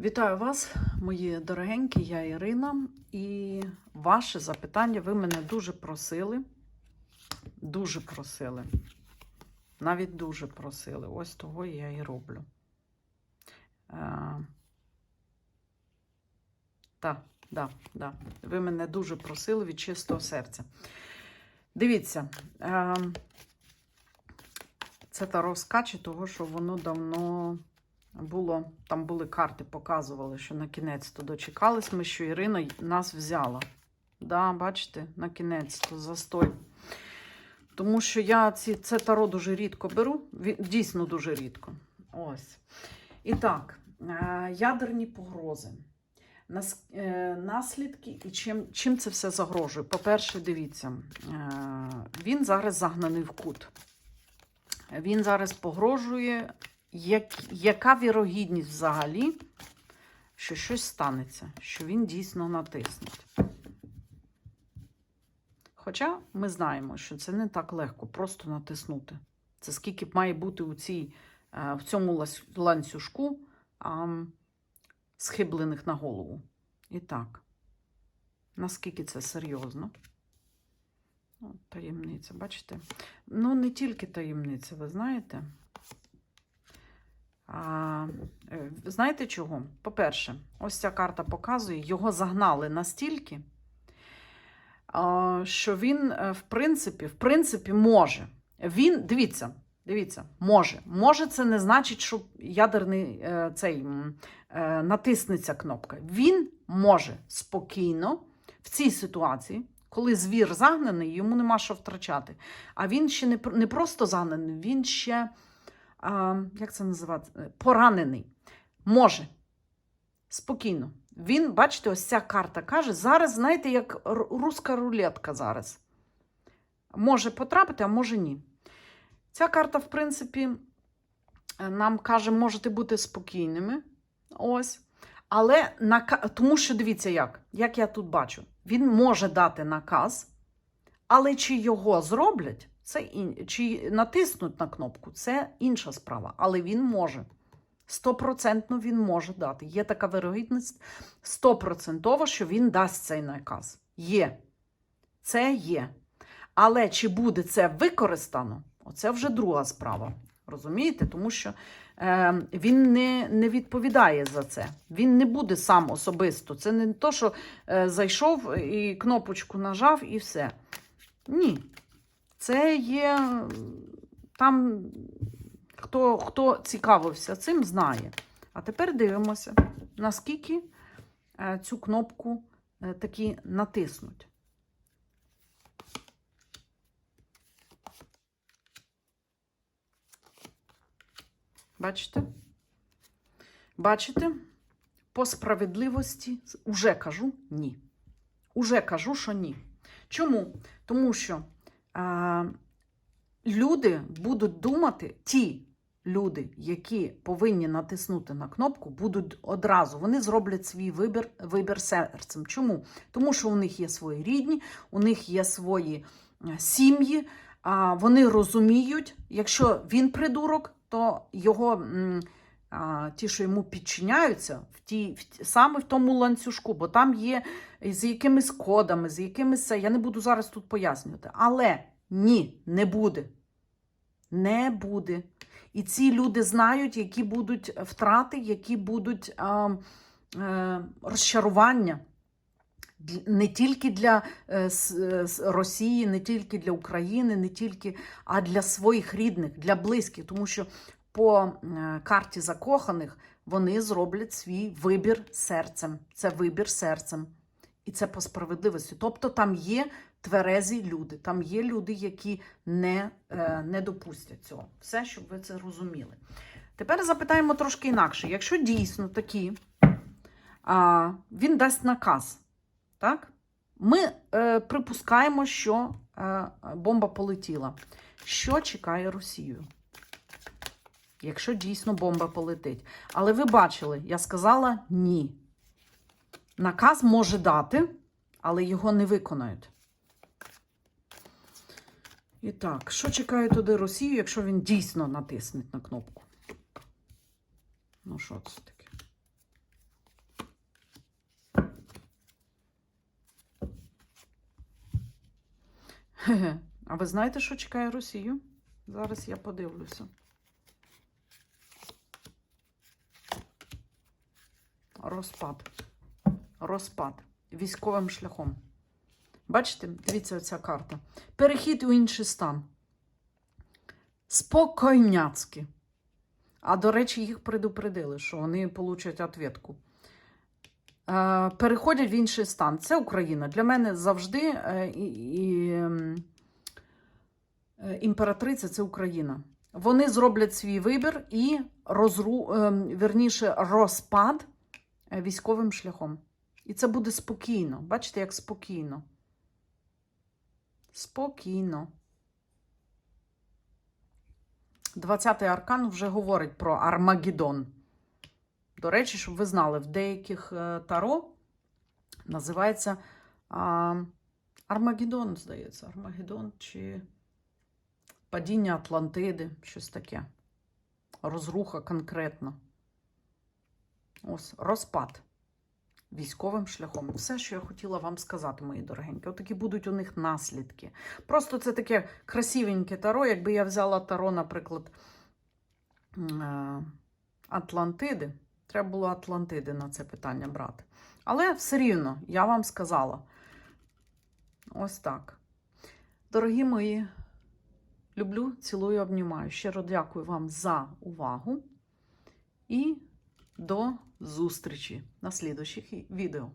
Вітаю вас, мої дорогенькі, я Ірина. І ваше запитання ви мене дуже просили. Дуже просили. Навіть дуже просили. Ось того я і роблю. Е, Так, да, да. Ви мене дуже просили від чистого серця. Дивіться, е, це таро скаче, того, що воно давно було, там були карти, показували, що на кінець то дочекались ми, що Ірина нас взяла. Да, бачите, на кінець то застой. Тому що я ці, це таро дуже рідко беру, дійсно дуже рідко. Ось. І так, е, ядерні погрози. Е, наслідки і чим, чим це все загрожує? По-перше, дивіться, е, він зараз загнаний в кут. Він зараз погрожує як, яка вірогідність взагалі, що щось станеться, що він дійсно натиснуть. Хоча ми знаємо, що це не так легко просто натиснути. Це скільки б має бути у цій, е, в цьому ланцюжку а, схиблених на голову. І так, наскільки це серйозно? Таємниця, бачите? Ну, не тільки таємниця, ви знаєте. Е, знаєте чого? По-перше, ось ця карта показує, його загнали настільки, що він, е, в принципі, в принципі, може. Він, дивіться, дивіться, може. Може, це не значить, що ядерний е, цей натиснеться кнопка. Він може спокійно в цій ситуації, коли звір загнаний, йому нема що втрачати. А він ще не, не просто загнаний, він ще а, як це називати? Е, Поранений. Може. Спокійно. Він, бачите, ось ця карта каже, зараз, знаєте, як р- руська рулетка зараз. Може потрапити, а може ні. Ця карта, в принципі, е, нам каже, можете бути спокійними. Ось. Але нака... тому що дивіться, як, як я тут бачу, він може дати наказ, але чи його зроблять, це ін... чи натиснуть на кнопку, це інша справа. Але він може. Стопроцентно він може дати. Є така вирогідність стопроцентово, що він дасть цей наказ. Є. Це є. Але чи буде це використано, оце вже друга справа. Розумієте? Тому що е, він не, не відповідає за це. Він не буде сам особисто. Це не то, що е, зайшов і кнопочку нажав, і все. Ні. Це є там, хто, хто цікавився цим, знає. А тепер дивимося, наскільки е, цю кнопку е, таки натиснуть. Бачите? Бачите? По справедливості уже кажу ні. Уже кажу, що ні. Чому? Тому що люди будуть думати, ті люди, які повинні натиснути на кнопку, будуть одразу, вони зроблять свій вибір, вибір серцем. Чому? Тому що у них є свої рідні, у них є свої е, сім'ї, вони розуміють, якщо він придурок, то його. А, ті, що йому підчиняються, в ті, в, саме в тому ланцюжку, бо там є з якимись кодами, з якимись. Я не буду зараз тут пояснювати. Але ні, не буде. Не буде. І ці люди знають, які будуть втрати, які будуть а, е, розчарування. Не тільки для е, е, Росії, не тільки для України, не тільки, а для своїх рідних, для близьких. Тому що по е, карті закоханих вони зроблять свій вибір серцем. Це вибір серцем. І це по справедливості. Тобто там є тверезі люди, там є люди, які не, е, не допустять цього. Все, щоб ви це розуміли. Тепер запитаємо трошки інакше. Якщо дійсно такі, він дасть наказ, так? Ми е, припускаємо, що бомба полетіла. Що чекає Росію? якщо дійсно бомба полетить. Але ви бачили, я сказала ні. Наказ може дати, але його не виконають. І так, що чекає туди Росію, якщо він дійсно натисне на кнопку? Ну, що це таке? А ви знаєте, що чекає Росію? Зараз я подивлюся. Розпад. Розпад. Військовим шляхом. Бачите, дивіться оця карта. Перехід у інший стан. Спокійняцьки. А до речі, їх предупредили, що вони получать ответку. Е, переходять в інший стан. Це Україна. Для мене завжди е, і, і, ем, е, імператриця це Україна. Вони зроблять свій вибір і розру, е, вірніше, розпад військовим шляхом. І це буде спокійно. Бачите, як спокійно. Спокійно. 20-й аркан вже говорить про Армагеддон. До речі, щоб ви знали, в деяких е, таро називається Армагеддон, здається, Армагеддон чи падіння Атлантиди, щось таке. Розруха конкретно. Ось розпад військовим шляхом. Все, що я хотіла вам сказати, мої дорогенькі. Отакі будуть у них наслідки. Просто це таке красивеньке таро. Якби я взяла таро, наприклад, е, Атлантиди. Треба було Атлантиди на це питання брати. Але все рівно, я вам сказала. Ось так. Дорогі мої, люблю, цілую, обнімаю. Щиро дякую вам за увагу. І до зустрічі на слідуючих відео.